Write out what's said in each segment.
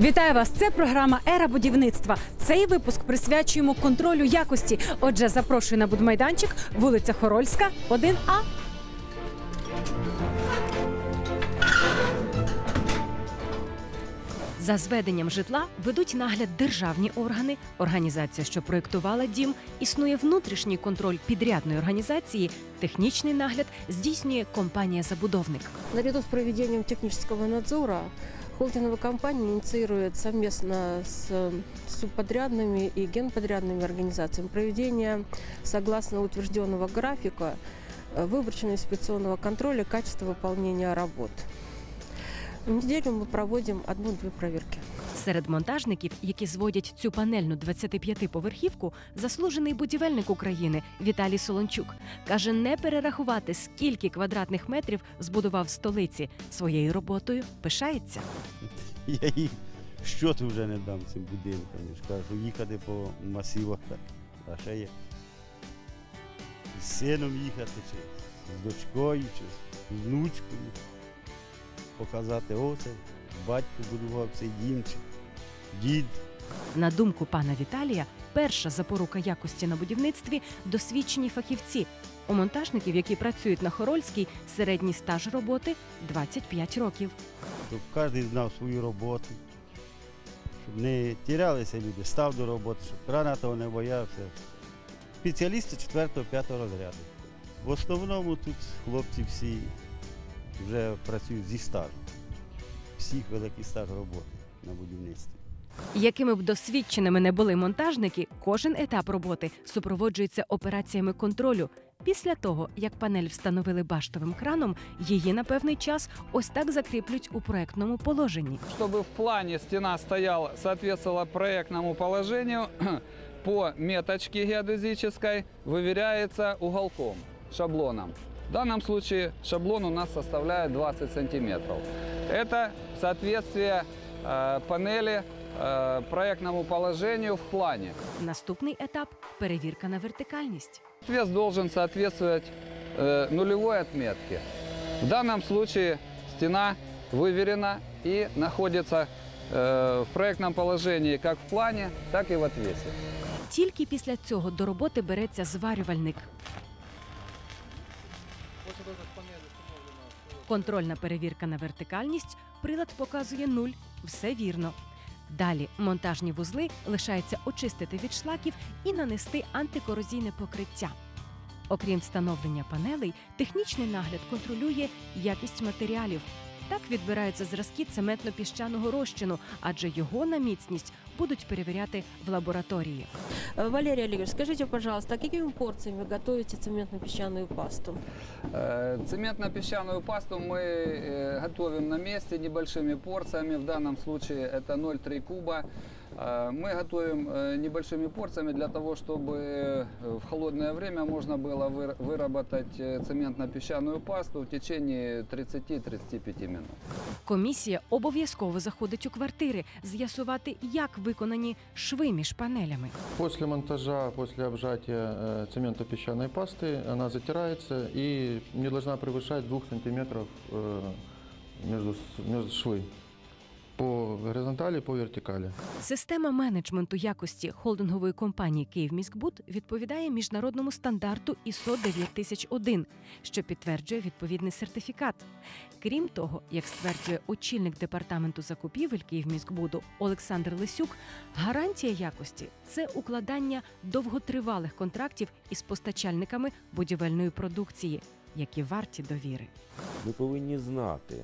Вітаю вас! Це програма Ера будівництва. Цей випуск присвячуємо контролю якості. Отже, запрошую на будмайданчик, вулиця Хорольська, 1А. За зведенням житла ведуть нагляд державні органи. Організація, що проєктувала дім, існує внутрішній контроль підрядної організації. Технічний нагляд здійснює компанія-забудовник. Наряду с проведением технического надзора холдинговая компания инициирует совместно с э, субподрядными и генподрядными организациями проведение, согласно утвержденного графика, э, выборочно-инспекционного контроля качества выполнения работ. В неделю мы проводим одну-две проверки. Серед монтажників, які зводять цю панельну 25-поверхівку, заслужений будівельник України Віталій Солончук каже, не перерахувати, скільки квадратних метрів збудував в столиці. Своєю роботою пишається. Я їх щоту вже не дам цим будинкам. Я ж кажу, їхати по масивах, а ще є. З сином їхати, чи з дочкою, чи з внучкою. Показати оце, батько будував цей дім, дід. На думку пана Віталія, перша запорука якості на будівництві досвідчені фахівці. У монтажників, які працюють на Хорольській, середній стаж роботи 25 років. Щоб кожен знав свою роботу, щоб не тірялися люди, став до роботи, щоб рана того не боявся. Спеціалісти 4-5 розряду. В основному тут хлопці всі вже працюють зі стажем. Всіх великий стаж роботи на будівництві Якими б досвідченими не були монтажники, кожен етап роботи супроводжується операціями контролю. Після того, як панель встановили баштовим краном, її на певний час ось так закріплють у проектному положенні. Чтобы в плане стена стояла, соответствовала проектному положению, по меточке геодезической выверяется уголком, шаблоном. В данном случае шаблон у нас составляет 20 сантиметров. Это соответствие э, панели э, проектному положению в плане. Наступний етап перевірка на вертикальність. Вес должен соответствовать э, нулевой отметке. В данном случае стена выверена и находится э, в проектном положении как в плане, так и в отвесе. Тільки після цього до роботи береться зварювальник. Контрольна перевірка на вертикальність. Прилад показує нуль. Все вірно. Далі монтажні вузли лишається очистити від шлаків і нанести антикорозійне покриття. Окрім встановлення панелей, технічний нагляд контролює якість матеріалів. Так відбираються зразки цементно-піщаного розчину, адже його на міцність будуть перевіряти в лабораторії. Э, Валерий Олегович, скажите, пожалуйста, а какими порциями готовите цементно-песчаную пасту? Э, Цементно-песчаную пасту мы э, готовим на месте небольшими порциями. В данном случае это 0,3 куба. Э, Мы готовим э, небольшими порциями для того, чтобы э, в холодное время можно было выр- выработать э, цементно-песчаную пасту в течение 30-35 минут. Комісія обов'язково заходить у квартири з'ясувати, як виконані шви між панелями. После монтажа, после обжатия э, цементно-песчаной пасты, она затирается и не должна превышать 2 сантиметров э, между, с- между швы. По горизонтали, по вертикали. Система менеджменту якості холдингової компанії «Київміськбуд» відповідає міжнародному стандарту ISO 9001, що підтверджує відповідний сертифікат. Крім того, як стверджує очільник департаменту закупівель «Київміськбуду» Олександр Лисюк, гарантія якості це укладання довготривалих контрактів із постачальниками будівельної продукції, які варті довіри. Ми повинні знати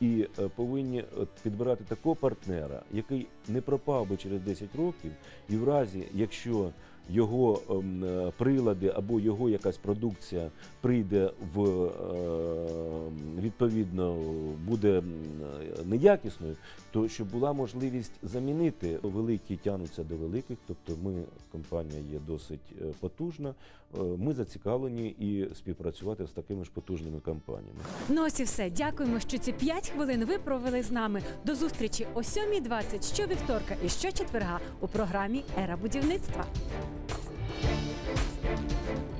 і е, повинні підбирати такого партнера, який не пропав би через 10 років, і в разі, якщо його ем, е, прилади або його якась продукція прийде в е, відповідно буде е, неякісною, то щоб була можливість замінити великі тянуться до великих, тобто ми компанія є досить потужна. Ми зацікавлені і співпрацювати з такими ж потужними компаніями. Ну ось і все. Дякуємо, що ці 5 хвилин ви провели з нами. До зустрічі о 7.20 щовівторка і щочетверга у програмі Ера будівництва. Yeah.